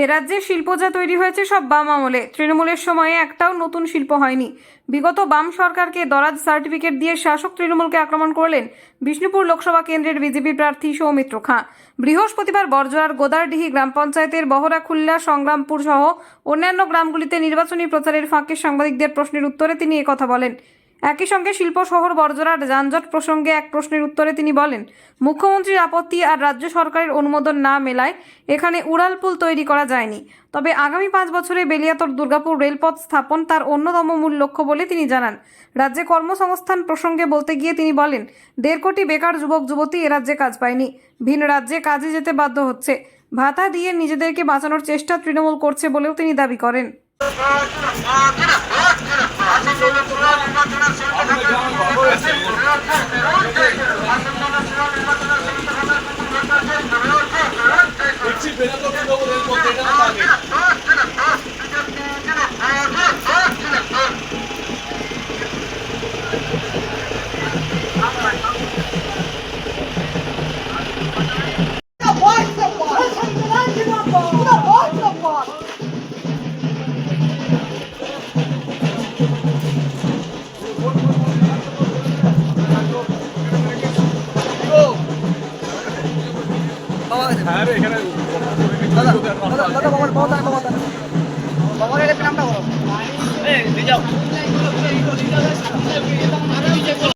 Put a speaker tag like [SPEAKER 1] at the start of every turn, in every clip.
[SPEAKER 1] এ রাজ্যে শিল্প যা তৈরি হয়েছে সব বাম আমলে। তৃণমূলের সময়ে একটাও নতুন শিল্প হয়নি। বিগত বাম সরকারকে দরাজ সার্টিফিকেট দিয়ে শাসক তৃণমূলকে আক্রমণ করলেন বিষ্ণুপুর লোকসভা কেন্দ্রের বিজেপি প্রার্থী সৌমিত্র খাঁ। বৃহস্পতিবার বরজোড়ার গোদারডিহি গ্রাম পঞ্চায়েতের বহরাখুল্লা সংগ্রামপুর সহ অন্যান্য গ্রামগুলিতে নির্বাচনী প্রচারের ফাঁকে সাংবাদিকদের প্রশ্নের উত্তরে তিনি একথা বলেন একই সঙ্গে শিল্প শহর বর্জরার যানজট প্রসঙ্গে এক প্রশ্নের উত্তরে তিনি বলেন, মুখ্যমন্ত্রীর আপত্তি আর রাজ্য সরকারের অনুমোদন না মেলায় এখানে উড়ালপুল তৈরি করা যায়নি। তবে আগামী পাঁচ বছরে বেলিয়াতর দুর্গাপুর রেলপথ স্থাপন তার অন্যতম মূল লক্ষ্য বলে তিনি জানান। রাজ্যে কর্মসংস্থান প্রসঙ্গে বলতে গিয়ে তিনি বলেন, দেড় কোটি বেকার যুবক, যুবতী রাজ্যে কাজ পায়নি। ভিন রাজ্যে কাজে যেতে বাধ্য হচ্ছে। ভাতা দিয়ে নিজেদেরকে বাঁচানোর চেষ্টা তৃণমূল করছে বলেও তিনি দাবি করেন।
[SPEAKER 2] দেখছি বেনাতক দেবো রেলপথ এটা না আগে হ্যাঁ রে এখানে
[SPEAKER 3] দশ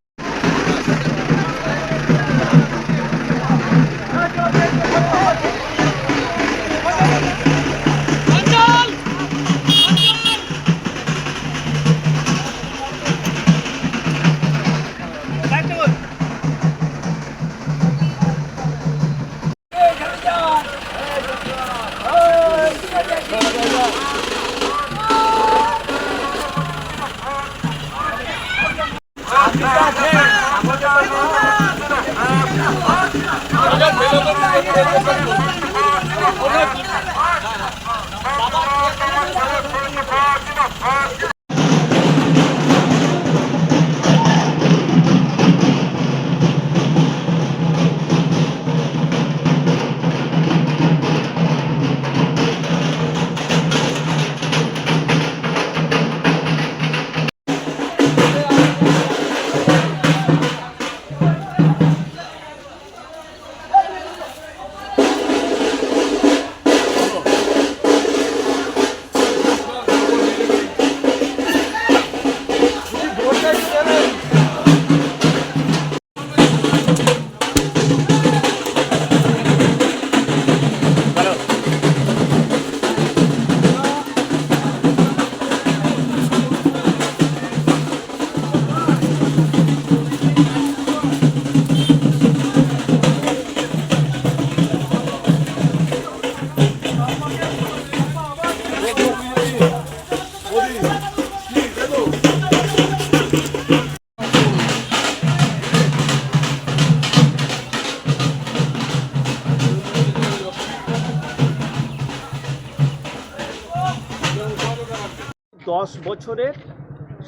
[SPEAKER 3] বছরের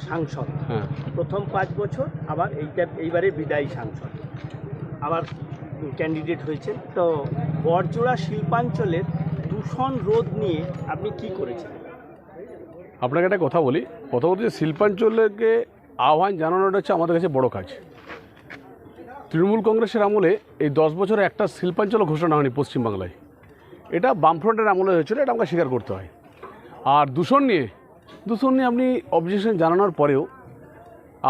[SPEAKER 3] সাংসদ।
[SPEAKER 4] হ্যাঁ।
[SPEAKER 3] প্রথম পাঁচ বছর আবার এইটা এইবারে বিদায়ী সাংসদ। আবার ক্যান্ডিডেট হয়েছে। তো বরজোড়া শিল্পাঞ্চলের দূষণ রোধ নিয়ে আপনি কি করেছেন?
[SPEAKER 4] আপনাকে একটা কথা বলি। প্রথমত যে শিল্পাঞ্চলকে আহ্বান জানানোটা হচ্ছে আমাদের কাছে বড় কাজ। তৃণমূল কংগ্রেসের আমলে এই দশ বছরে একটা শিল্পাঞ্চল ঘোষণা হয়নি পশ্চিমবাংলায়। এটা বামফ্রন্টের আমলে হয়েছিল এটা আমাকে স্বীকার করতে হয়। আর দূষণ নিয়ে দূষণ নিয়ে আপনি অবজেকশন জানানোর পরেও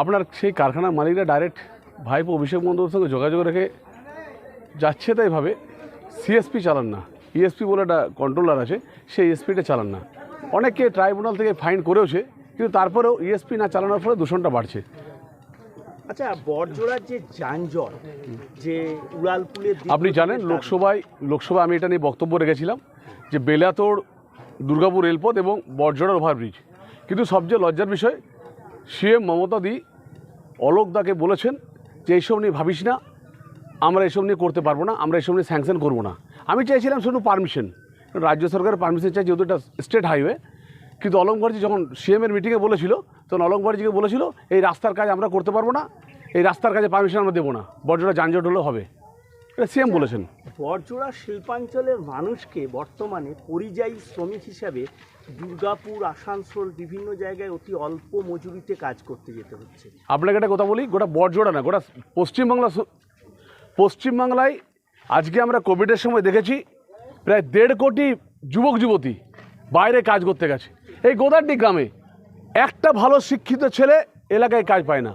[SPEAKER 4] আপনার সেই কারখানার মালিকরা ডাইরেক্ট ভাইপো অভিষেক বন্দ্যোপাধ্যায়ের সঙ্গে যোগাযোগ রেখে যাচ্ছে তাই ভাবে সিএসপি চালান না। ইএসপি বলে একটা কন্ট্রোলার আছে সেই ইএসপিটা চালান না। অনেকে ট্রাইব্যুনাল থেকে ফাইন করেওছে কিন্তু তারপরেও ইএসপি না চালানোর ফলে দূষণটা বাড়ছে।
[SPEAKER 3] আচ্ছা বরজোড়ার যে যানজট যে উড়ালপুলের দিক
[SPEAKER 4] আপনি জানেন লোকসভায় লোকসভায় আমি এটা নিয়ে বক্তব্য রেখেছিলাম যে বেলাতোড় দুর্গাপুর রেলপথ এবং বরজোড়ার ওভারব্রিজ। কিন্তু সবচেয়ে লজ্জার বিষয়, সিএম মমতা দি অলোক অলোকদাকে বলেছেন যে এইসব নিয়ে ভাবিস না, আমরা এসব নিয়ে করতে পারব না, আমরা এসব নিয়ে স্যাংশন করব না। আমি চাইছিলাম শুধু পারমিশন রাজ্য সরকারের পারমিশন চাই যেহেতু এটা স্টেট হাইওয়ে কিন্তু অলঙ্কারজি যখন সিএমের মিটিংয়ে বলেছিল, তখন অলঙ্কারজিকে বলেছিল, এই রাস্তার কাজ আমরা করতে পারব না, এই রাস্তার কাজে পারমিশন আমরা দেবো না, বড়জোড়া যানজট হলেও হবে। সিএম বলেছেন।
[SPEAKER 3] বরজোড়া শিল্পাঞ্চলের মানুষকে বর্তমানে পরিযায়ী শ্রমিক হিসাবে দুর্গাপুর আসানসোল বিভিন্ন জায়গায় অতি অল্প মজুরিতে কাজ করতে যেতে হচ্ছে।
[SPEAKER 4] আপনাকে একটা কথা বলি গোটা বরজোড়া না গোটা পশ্চিমবাংলা পশ্চিমবাংলায় আজকে আমরা কোভিডের সময় দেখেছি প্রায় দেড় কোটি যুবক যুবতী বাইরে কাজ করতে গেছে। এই গোদারডি গ্রামে একটা ভালো শিক্ষিত ছেলে এলাকায় কাজ পায় না।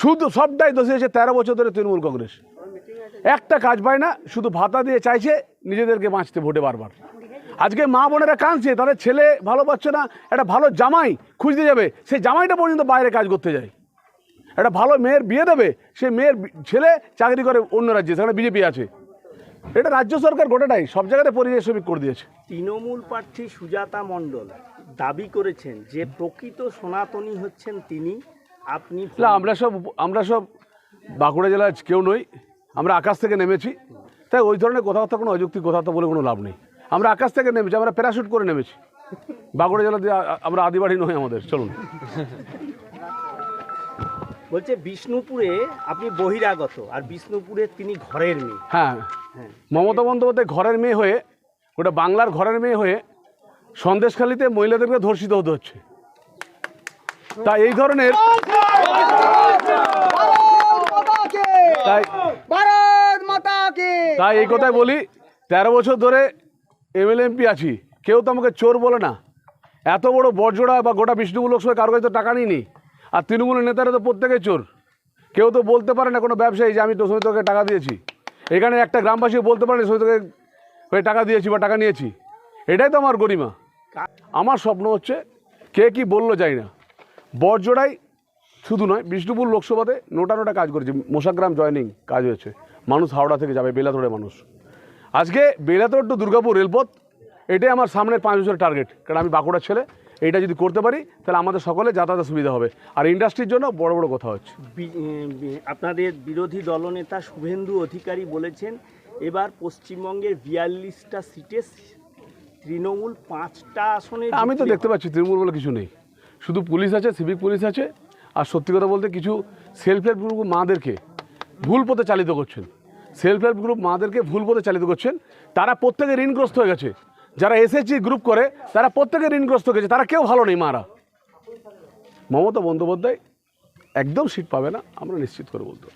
[SPEAKER 4] শুধু সবটাই দোষী হয়েছে তেরো বছর ধরে তৃণমূল কংগ্রেস। একটা কাজ পায় না শুধু ভাতা দিয়ে চাইছে নিজেদেরকে বাঁচতে ভোটে বারবার। আজকে মা বোনেরা কাঁদছে তাদের ছেলে ভালো পাচ্ছে না একটা ভালো জামাই খুঁজতে যাবে সেই জামাইটা পর্যন্ত বাইরে কাজ করতে যায়। একটা ভালো মেয়ের বিয়ে দেবে সে মেয়ের ছেলে চাকরি করে অন্য রাজ্যে সেখানে বিজেপি আছে। এটা রাজ্য সরকার গোটাটাই সব জায়গাতে পরিযায়ী শ্রমিক করে দিয়েছে।
[SPEAKER 3] তৃণমূল প্রার্থী সুজাতা মণ্ডল দাবি করেছেন যে প্রকৃত সনাতনী হচ্ছেন তিনি আপনি
[SPEAKER 4] না আমরা সব আমরা সব বাঁকুড়া জেলার কেউ নই আমরা আকাশ থেকে নেমেছি। তাই ওই ধরনের কথাবার্তা কোনো অযৌক্তিক কথাবার্তা বলে কোনো লাভ নেই। আমরা আকাশ থেকে নেমেছি আমরা প্যারাশুট করে নেমেছি। বাঁকুড়া জেলা দিয়ে আমরা আদিবাড়ি নই আমাদের চলুন।
[SPEAKER 3] বলছে বিষ্ণুপুরে আপনি বহিরাগত আর বিষ্ণুপুরে তিনি ঘরের মেয়ে।
[SPEAKER 4] হ্যাঁ
[SPEAKER 3] হ্যাঁ।
[SPEAKER 4] মমতা বন্দ্যোপাধ্যায় ঘরের মেয়ে হয়ে ওটা বাংলার ঘরের মেয়ে হয়ে সন্দেশখালিতে মহিলাদেরকে ধর্ষিত হতে হচ্ছে। তা এই ধরনের তাই
[SPEAKER 5] ভারত মাতা কি
[SPEAKER 4] তাই এই কথাই বলি, তেরো বছর ধরে এমএলএ এমপি আছি, কেউ তো আমাকে চোর বলে না। এত বড় বরজোড়া বা গোটা বিষ্ণুপুর লোকসভায় কারও কাছে তো টাকা নিইনি, আর তৃণমূলের নেতারা তো প্রত্যেকে চোর। কেউ তো বলতে পারে না কোনো ব্যবসায়ী যে আমি তো সমিতকে টাকা দিয়েছি। এখানে একটা গ্রামবাসী বলতে পারে সমিতকে টাকা দিয়েছি বা টাকা নিয়েছি। এটাই তো আমার গরিমা। আমার স্বপ্ন হচ্ছে, কে কি বলল যাই না। বরজোড়াই শুধু নয়, বিষ্ণুপুর লোকসভাতে নোটা নোটা কাজ করেছে, মোশাগ্রাম জয়নিং কাজ হয়েছে। মানুষ হাওড়া থেকে যাবে বেলাথোড়ে মানুষ। আজকে বেলাতোড় টু দুর্গাপুর রেলপথ এটাই আমার সামনের পাঁচ বছরের টার্গেট কারণ আমি বাঁকুড়ার ছেলে এইটা যদি করতে পারি তাহলে আমাদের সকলে যাতায়াতের সুবিধা হবে। আর ইন্ডাস্ট্রির জন্য বড় বড় কথা হচ্ছে।
[SPEAKER 3] আপনাদের বিরোধী দলনেতা শুভেন্দু অধিকারী বলেছেন এবার পশ্চিমবঙ্গের বিয়াল্লিশটা সিটে তৃণমূল পাঁচটা আসনে
[SPEAKER 4] আমি তো দেখতে পাচ্ছি তৃণমূল বলে কিছু নেই। শুধু পুলিশ আছে সিভিক পুলিশ আছে আর সত্যি কথা বলতে কিছু সেলফ হেল্প গ্রুপ মাদেরকে ভুল পথে চালিত করছেন। সেলফ হেল্প গ্রুপ মাদেরকে ভুল পথে চালিত করছেন। তারা প্রত্যেকে ঋণগ্রস্ত হয়ে গেছে। যারা এসএসজি গ্রুপ করে, তারা প্রত্যেকে ঋণগ্রস্ত হয়েছে তারা কেউ ভালো নেই, মারা। মমতা বন্দ্যোপাধ্যায় একদম সিট পাবে না, আমরা নিশ্চিত করে বলতে।